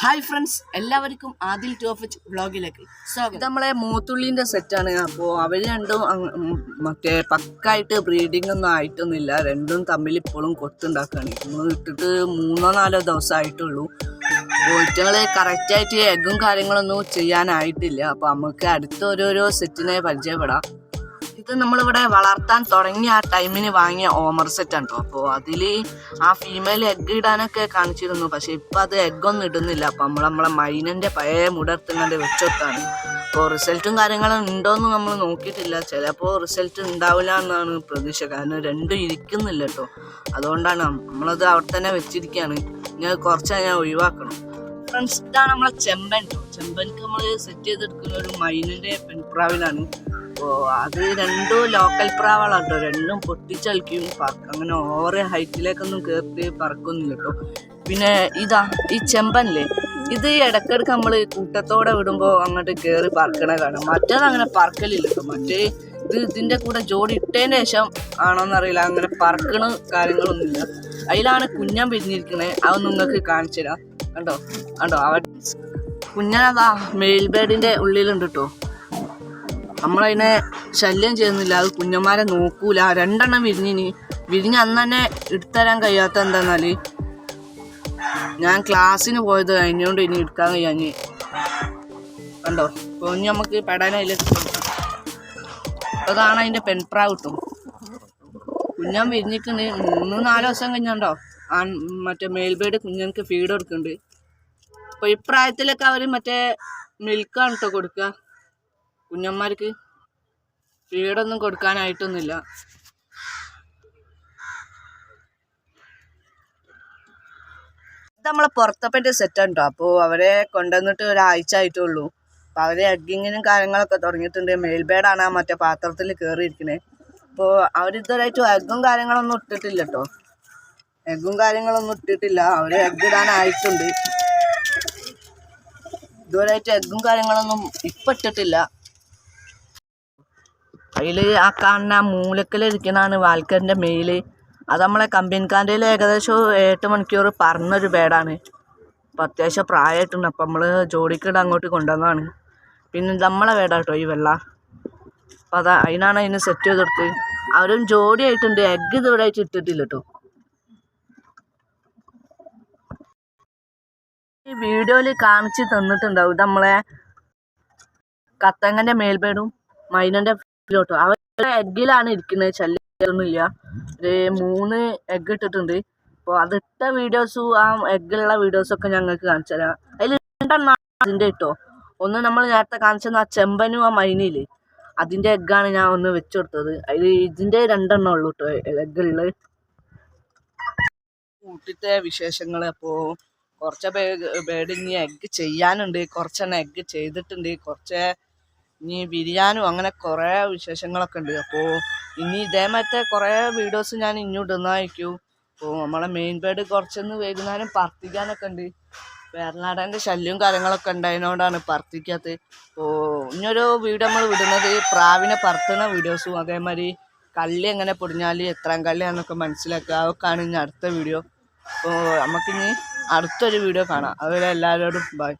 Hi friends എല്ലാവർക്കും ആദിൽ ടോഫിച്ച് വ്ളോഗിലേക്ക് സ്വാഗതം. നമ്മളെ മൂത്തുള്ളിന്റെ സെറ്റാണ് അപ്പോൾ അവർ രണ്ടും മറ്റേ പക്കായിട്ട് ബ്രീഡിംഗ് ഒന്നും ആയിട്ടൊന്നുമില്ല. രണ്ടും തമ്മിൽ ഇപ്പോഴും കൊത്തുണ്ടാക്കുകയാണ് ഇന്ന് ഇട്ടിട്ട് മൂന്നോ നാലോ ദിവസമായിട്ടുള്ളൂ. ഇറ്റങ്ങൾ കറക്റ്റായിട്ട് എഗും കാര്യങ്ങളൊന്നും ചെയ്യാനായിട്ടില്ല. അപ്പോൾ നമുക്ക് അടുത്ത ഓരോരോ സെറ്റിനെ പരിചയപ്പെടാം. ഇത് നമ്മളിവിടെ വളർത്താൻ തുടങ്ങിയ ആ ടൈമിന് വാങ്ങിയ ഓമർ സെറ്റ് ആണ് അപ്പോൾ അതിൽ ആ ഫീമെയിൽ എഗ്ഗ് ഇടാനൊക്കെ കാണിച്ചിരുന്നു. പക്ഷെ ഇപ്പം അത് എഗ്ഗൊന്നും ഇടുന്നില്ല. അപ്പം നമ്മൾ നമ്മളെ മൈനന്റെ പഴയ മുടർത്തുന്നത് വെച്ചൊത്താണ്. അപ്പോൾ റിസൾട്ടും കാര്യങ്ങളും ഉണ്ടോയെന്ന് നമ്മൾ നോക്കിയിട്ടില്ല. ചിലപ്പോൾ റിസൾട്ട് ഉണ്ടാവില്ല എന്നാണ് പ്രതീക്ഷ. കാരണം രണ്ടും ഇരിക്കുന്നില്ല കേട്ടോ അതുകൊണ്ടാണ് നമ്മളത് അവിടെ തന്നെ വെച്ചിരിക്കുകയാണ് ഇനി കുറച്ച് ഞാൻ ഒഴിവാക്കണം. ഫ്രണ്ട്സ് ഇതാണ് നമ്മളെ ചെമ്പൻ. ചെമ്പൻക്ക് നമ്മൾ സെറ്റ് ചെയ്തെടുക്കുന്ന ഒരു മൈനിന്റെ പെൺപ്രാവിലാണ്. അപ്പോൾ അത് രണ്ടും ലോക്കൽ പ്രാവുകളാണ് കേട്ടോ രണ്ടും പൊട്ടിച്ചളിക്കും പറക്കും അങ്ങനെ ഓവർ ഹൈറ്റിലേക്കൊന്നും കയറി പറക്കൊന്നുമില്ല കേട്ടോ പിന്നെ ഇതാ ഈ ചെമ്പനില്ലേ ഇത് ഇടക്കിടക്ക് നമ്മൾ കൂട്ടത്തോടെ വിടുമ്പോൾ അങ്ങോട്ട് കയറി പറക്കണ കാണാം. മറ്റേത് അങ്ങനെ പറക്കലില്ല കേട്ടോ മറ്റേ ഇത് ഇതിന്റെ കൂടെ ജോഡി ഇട്ടതിന് ശേഷം ആണോന്നറിയില്ല അങ്ങനെ പറക്കണ കാര്യങ്ങളൊന്നുമില്ല. അതിലാണ് കുഞ്ഞൻ പിരിഞ്ഞിരിക്കണേ. അത് നിങ്ങൾക്ക് കാണിച്ചു തരാം കണ്ടോ? കണ്ടോ? അവ കുഞ്ഞനതാ മെയിൽ ബേഡിന്റെ ഉള്ളിലുണ്ട് കേട്ടോ നമ്മളതിനെ ശല്യം ചെയ്യുന്നില്ല. അത് കുഞ്ഞന്മാരെ നോക്കൂല. രണ്ടെണ്ണം വിരിഞ്ഞിന്. വിരിഞ്ഞ് അന്ന് തന്നെ എടുത്തരാൻ കഴിയാത്ത എന്താന്നാൽ ഞാൻ ക്ലാസ്സിന് പോയത് കഴിഞ്ഞോണ്ട് ഇനി എടുക്കാൻ കഴിയാഞ്ഞ്. കണ്ടോ? അപ്പോൾ ഇനി നമുക്ക് പെടാനായില്ല അതാണ് അതിന്റെ പെൺപ്രാവ് കിട്ടും. കുഞ്ഞൻ വിരിഞ്ഞിട്ടുണ്ട് മൂന്ന് നാല് ദിവസം കഴിഞ്ഞുണ്ടോ? ആ മറ്റേ മേൽബേഡ് കുഞ്ഞുങ്ങൾക്ക് ഫീഡ് കൊടുക്കുന്നുണ്ട് അപ്പോൾ ഇപ്രായത്തിലൊക്കെ അവർ മറ്റേ മിൽക്കാണ് കേട്ടോ കൊടുക്കുക കുഞ്ഞന്മാർക്ക് ഫീഡൊന്നും കൊടുക്കാനായിട്ടൊന്നുമില്ല. നമ്മളെ പുറത്തപ്പന്റെ സെറ്റാണ് കേട്ടോ അപ്പോൾ അവരെ കൊണ്ടുവന്നിട്ട് ഒരാഴ്ച ആയിട്ടുള്ളൂ. അപ്പോൾ അവരെ എഗ്ഗിങ്ങിനും കാര്യങ്ങളൊക്കെ തുടങ്ങിയിട്ടുണ്ട്. മേൽബേഡാണ് ആ മറ്റേ പാത്രത്തിൽ കയറിയിരിക്കുന്നത് അപ്പോൾ അവരിതുവരായിട്ട് എഗ്ഗും കാര്യങ്ങളൊന്നും ഇട്ടിട്ടില്ല കേട്ടോ എഗ്ഗും കാര്യങ്ങളൊന്നും ഇട്ടിട്ടില്ല. അവർ എഗ്ഗ് ഇടാനായിട്ടുണ്ട്. ഇതുവരായിട്ട് എഗ്ഗും കാര്യങ്ങളൊന്നും ഇപ്പം ഇട്ടിട്ടില്ല. അതിൽ ആ കാണുന്ന മൂലക്കിലിരിക്കുന്നതാണ് വാൽക്കറിന്റെ മെയിൽ അത് നമ്മളെ കമ്പനിക്കാരയിൽ ഏകദേശം എട്ട് മണിക്കൂർ പറഞ്ഞൊരു ബേഡാണ് അപ്പം അത്യാവശ്യം പ്രായമായിട്ടുണ്ട്. അപ്പം നമ്മൾ ജോഡിക്കിട അങ്ങോട്ട് കൊണ്ടുവന്നതാണ്. പിന്നെ നമ്മളെ വേടാട്ടോ ഈ വെള്ള. അപ്പം അതാ അതിനാണ് അതിന് സെറ്റ് ചെയ്തെടുത്ത്. അവരും ജോഡി ആയിട്ടുണ്ട്. എഗ്ഗ് ഇതുവരെ ആയിട്ട് ഇട്ടിട്ടില്ല കേട്ടോ ഈ വീഡിയോയിൽ കാണിച്ച് തന്നിട്ടുണ്ടാവും. നമ്മളെ കത്തങ്ങന്റെ മേൽബേഡും മൈനന്റെ ഫീലോട്ടോ അവരുടെ എഗ്ഗിലാണ് ഇരിക്കുന്നത്. ശല്യമൊന്നുമില്ല ഒരു മൂന്ന് എഗ്ഗ് ഇട്ടിട്ടുണ്ട്. അപ്പോൾ അതിട്ട വീഡിയോസും ആ എഗ്ഗിലുള്ള വീഡിയോസൊക്കെ ഞങ്ങൾക്ക് കാണിച്ചു തരാം. അതിൽ രണ്ടെണ്ണം അതിന്റെ ഇട്ടോ. ഒന്ന് നമ്മൾ നേരത്തെ കാണിച്ചെന്ന ആ ചെമ്പനും ആ മൈനില്ലേ അതിന്റെ എഗ്ഗാണ് ഞാൻ ഒന്ന് വെച്ചു കൊടുത്തത്. അതിൽ ഇതിന്റെ രണ്ടെണ്ണം ഉള്ളൂ കേട്ടോ എഗ്ഗുള്ളത് കൂട്ടിത്തെ വിശേഷങ്ങൾ. അപ്പോൾ കുറച്ച് ബേഡ് ഇനി എഗ്ഗ് ചെയ്യാനുണ്ട്. കുറച്ചെണ്ണം എഗ്ഗ് ചെയ്തിട്ടുണ്ട്. കുറച്ച് ഇനി ബിരിയാനും അങ്ങനെ കുറേ വിശേഷങ്ങളൊക്കെ ഉണ്ട്. അപ്പോൾ ഇനി ഇതേമറ്റേ കുറേ വീഡിയോസ് ഞാൻ ഇനി ഇടുന്നതായിരിക്കും അപ്പോൾ നമ്മളെ മെയിൻ ബേഡ് കുറച്ചൊന്ന് വൈകുന്നേരം പറത്തിക്കാനൊക്കെ ഉണ്ട്. വേറനാടന്റെ ശല്യവും കാര്യങ്ങളൊക്കെ ഉണ്ടായതിനോടാണ് പറത്തിക്കാത്തത് അപ്പോൾ ഇനിയൊരു വീഡിയോ നമ്മൾ വിടുന്നത് പ്രാവിനെ പറത്തുന്ന വീഡിയോസും അതേമാതിരി കള്ളി എങ്ങനെ പൊടിഞ്ഞാൽ എത്രാം കള്ളിയാണെന്നൊക്കെ മനസ്സിലാക്കുക. അതൊക്കെയാണ് ഇനി അടുത്ത വീഡിയോ. അപ്പോൾ നമുക്കിനി അടുത്തൊരു വീഡിയോ കാണാം. അതുവരെ എല്ലാവരോടും ബൈ